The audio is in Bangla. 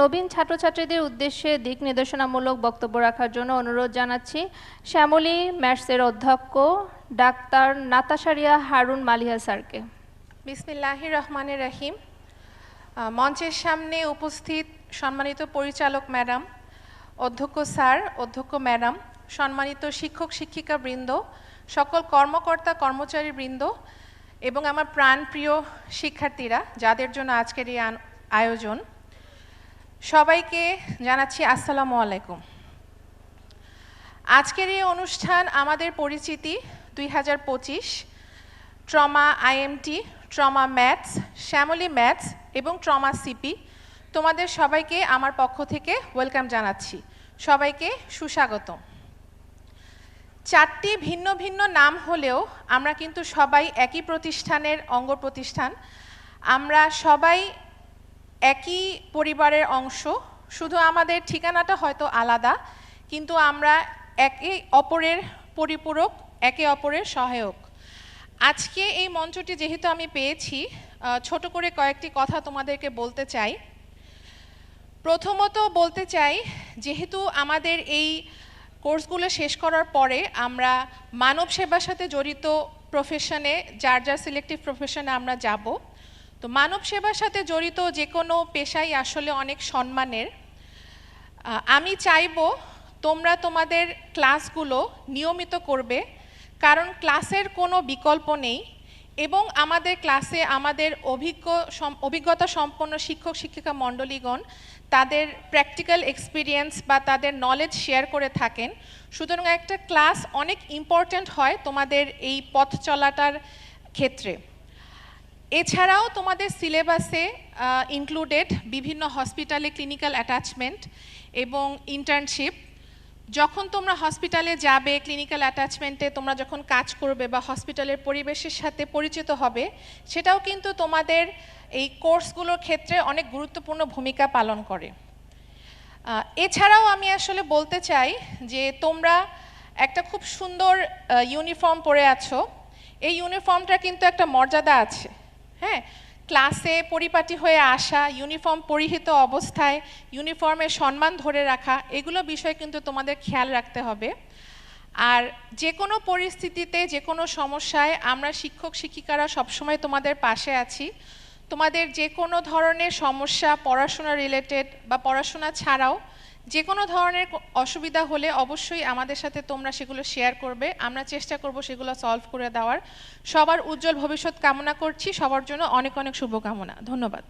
নবীন ছাত্রছাত্রীদের উদ্দেশ্যে দিক নির্দেশনামূলক বক্তব্য রাখার জন্য অনুরোধ জানাচ্ছি। শ্যামলী ম্যাটসের অধ্যক্ষ ডাক্তার নাতাশারিয়া হারুন মালিহা স্যারকে। বিসমিল্লাহির রহমানির রহিম। মঞ্চের সামনে উপস্থিত সম্মানিত পরিচালক ম্যাডাম, অধ্যক্ষ স্যার, অধ্যক্ষ ম্যাডাম, সম্মানিত শিক্ষক, শিক্ষিকা বৃন্দ, সকল কর্মকর্তা, কর্মচারী বৃন্দ এবং আমার প্রাণপ্রিয় শিক্ষার্থীরা, যাদের জন্য আজকের এই আয়োজন। সবাইকে জানাচ্ছি আসসালামু আলাইকুম। আজকের এই অনুষ্ঠান আমাদের পরিচিতি দুই হাজার পঁচিশ trauma IMT, trauma maths, Shyamali maths এবং ট্রমা সিপি। তোমাদের সবাইকে আমার পক্ষ থেকে ওয়েলকাম জানাচ্ছি। সবাইকে সুস্বাগতম। চারটি ভিন্ন ভিন্ন নাম হলেও আমরা কিন্তু সবাই একই প্রতিষ্ঠানের অঙ্গ প্রতিষ্ঠান আমরা সবাই একই পরিবারের অংশ, শুধু আমাদের ঠিকানাটা হয়তো আলাদা, কিন্তু আমরা একে অপরের পরিপূরক, একে অপরের সহায়ক। আজকে এই মঞ্চটি যেহেতু আমি পেয়েছি ছোট করে কয়েকটি কথা তোমাদেরকে বলতে চাই। প্রথমত বলতে চাই, যেহেতু আমাদের এই কোর্সগুলো শেষ করার পরে আমরা মানব সেবার সাথে জড়িত প্রফেশনে যার যার সিলেক্টিভ প্রফেশনে আমরা যাব তো মানব সেবার সাথে জড়িত যে কোনো পেশাই আসলে অনেক সম্মানের। আমি চাইব তোমরা তোমাদের ক্লাসগুলো নিয়মিত করবে, কারণ ক্লাসের কোনো বিকল্প নেই এবং আমাদের ক্লাসে আমাদের অভিজ্ঞ অভিজ্ঞতা সম্পন্ন শিক্ষক, শিক্ষিকা মণ্ডলীগণ তাদের প্র্যাকটিক্যাল এক্সপিরিয়েন্স বা তাদের নলেজ শেয়ার করে থাকেন। সুতরাং একটা ক্লাস অনেক ইম্পর্ট্যান্ট হয় তোমাদের এই পথ চলাটার ক্ষেত্রে। এছাড়াও তোমাদের সিলেবাসে ইনক্লুডেড বিভিন্ন হসপিটালে ক্লিনিক্যাল অ্যাটাচমেন্ট এবং ইন্টার্নশিপ যখন তোমরা হসপিটালে যাবে ক্লিনিক্যাল অ্যাটাচমেন্টে তোমরা যখন কাজ করবে বা হসপিটালের পরিবেশের সাথে পরিচিত হবে, সেটাও কিন্তু তোমাদের এই কোর্সগুলোর ক্ষেত্রে অনেক গুরুত্বপূর্ণ ভূমিকা পালন করে। এছাড়াও আমি আসলে বলতে চাই যে তোমরা একটা খুব সুন্দর ইউনিফর্ম পরে আছো। এই ইউনিফর্মটা কিন্তু একটা মর্যাদা আছে। হ্যাঁ ক্লাসে পরিপাটি হয়ে আসা ইউনিফর্ম পরিহিত অবস্থায় ইউনিফর্মের সম্মান ধরে রাখা, এগুলো বিষয় কিন্তু তোমাদের খেয়াল রাখতে হবে। আর যে কোনো পরিস্থিতিতে, যে কোনো সমস্যায় আমরা শিক্ষক, শিক্ষিকারা সবসময় তোমাদের পাশে আছি। তোমাদের যে কোনো ধরনের সমস্যা, পড়াশোনা রিলেটেড বা পড়াশোনা ছাড়াও যে কোনো ধরনের অসুবিধা হলে অবশ্যই আমাদের সাথে তোমরা সেগুলো শেয়ার করবে। আমরা চেষ্টা করব সেগুলো সলভ করে দেওয়ার। সবার উজ্জ্বল ভবিষ্যৎ কামনা করছি। সবার জন্য অনেক অনেক শুভকামনা। ধন্যবাদ।